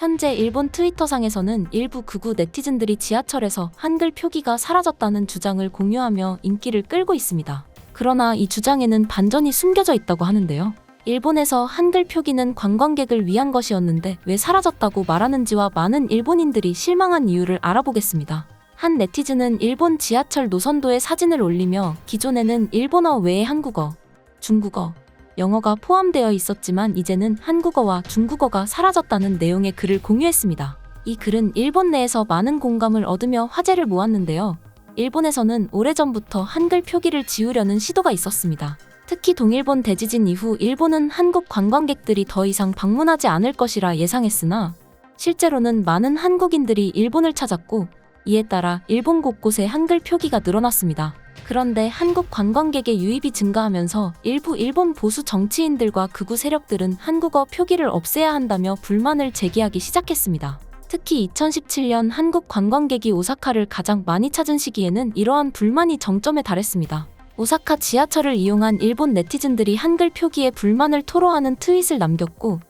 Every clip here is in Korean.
현재 일본 트위터상에서는 일부 극우 네티즌들이 지하철에서 한글 표기가 사라졌다는 주장을 공유하며 인기를 끌고 있습니다. 그러나 이 주장에는 반전이 숨겨져 있다고 하는데요. 일본에서 한글 표기는 관광객을 위한 것이었는데 왜 사라졌다고 말하는지와 많은 일본인들이 실망한 이유를 알아보겠습니다. 한 네티즌은 일본 지하철 노선도에 사진을 올리며 기존에는 일본어 외에 한국어, 중국어, 영어가 포함되어 있었지만 이제는 한국어와 중국어가 사라졌다는 내용의 글을 공유했습니다. 이 글은 일본 내에서 많은 공감을 얻으며 화제를 모았는데요. 일본에서는 오래전부터 한글 표기를 지우려는 시도가 있었습니다. 특히 동일본 대지진 이후 일본은 한국 관광객들이 더 이상 방문하지 않을 것이라 예상했으나 실제로는 많은 한국인들이 일본을 찾았고 이에 따라 일본 곳곳에 한글 표기가 늘어났습니다. 그런데 한국 관광객의 유입이 증가하면서 일부 일본 보수 정치인들과 극우 세력들은 한국어 표기를 없애야 한다며 불만을 제기하기 시작했습니다. 특히 2017년 한국 관광객이 오사카를 가장 많이 찾은 시기에는 이러한 불만이 정점에 달했습니다. 오사카 지하철을 이용한 일본 네티즌들이 한글 표기에 불만을 토로하는 트윗을 남겼고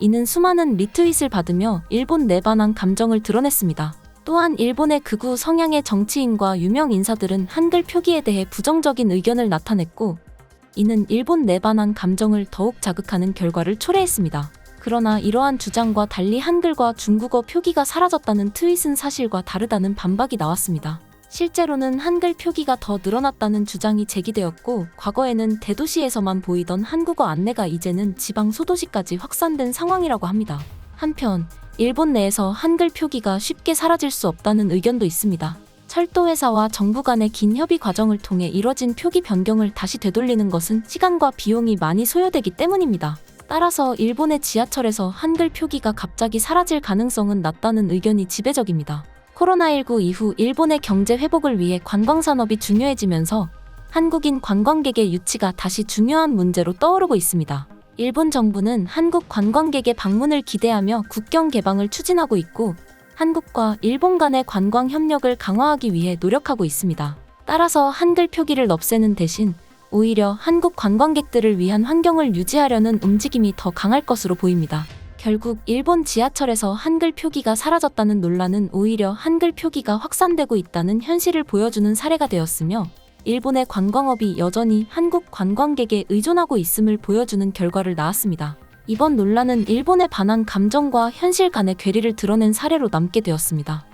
이는 수많은 리트윗을 받으며 일본 내반한 감정을 드러냈습니다. 또한 일본의 극우 성향의 정치인과 유명 인사들은 한글 표기에 대해 부정적인 의견을 나타냈고 이는 일본 내반한 감정을 더욱 자극하는 결과를 초래했습니다. 그러나 이러한 주장과 달리 한글과 중국어 표기가 사라졌다는 트윗은 사실과 다르다는 반박이 나왔습니다. 실제로는 한글 표기가 더 늘어났다는 주장이 제기되었고 과거에는 대도시에서만 보이던 한국어 안내가 이제는 지방 소도시까지 확산된 상황이라고 합니다. 한편 일본 내에서 한글 표기가 쉽게 사라질 수 없다는 의견도 있습니다. 철도회사와 정부 간의 긴 협의 과정을 통해 이뤄진 표기 변경을 다시 되돌리는 것은 시간과 비용이 많이 소요되기 때문입니다. 따라서 일본의 지하철에서 한글 표기가 갑자기 사라질 가능성은 낮다는 의견이 지배적입니다. 코로나19 이후 일본의 경제 회복을 위해 관광산업이 중요해지면서 한국인 관광객의 유치가 다시 중요한 문제로 떠오르고 있습니다. 일본 정부는 한국 관광객의 방문을 기대하며 국경 개방을 추진하고 있고 한국과 일본 간의 관광 협력을 강화하기 위해 노력하고 있습니다. 따라서 한글 표기를 없애는 대신 오히려 한국 관광객들을 위한 환경을 유지하려는 움직임이 더 강할 것으로 보입니다. 결국 일본 지하철에서 한글 표기가 사라졌다는 논란은 오히려 한글 표기가 확산되고 있다는 현실을 보여주는 사례가 되었으며 일본의 관광업이 여전히 한국 관광객에 의존하고 있음을 보여주는 결과를 낳았습니다. 이번 논란은 일본에 반한 감정과 현실 간의 괴리를 드러낸 사례로 남게 되었습니다.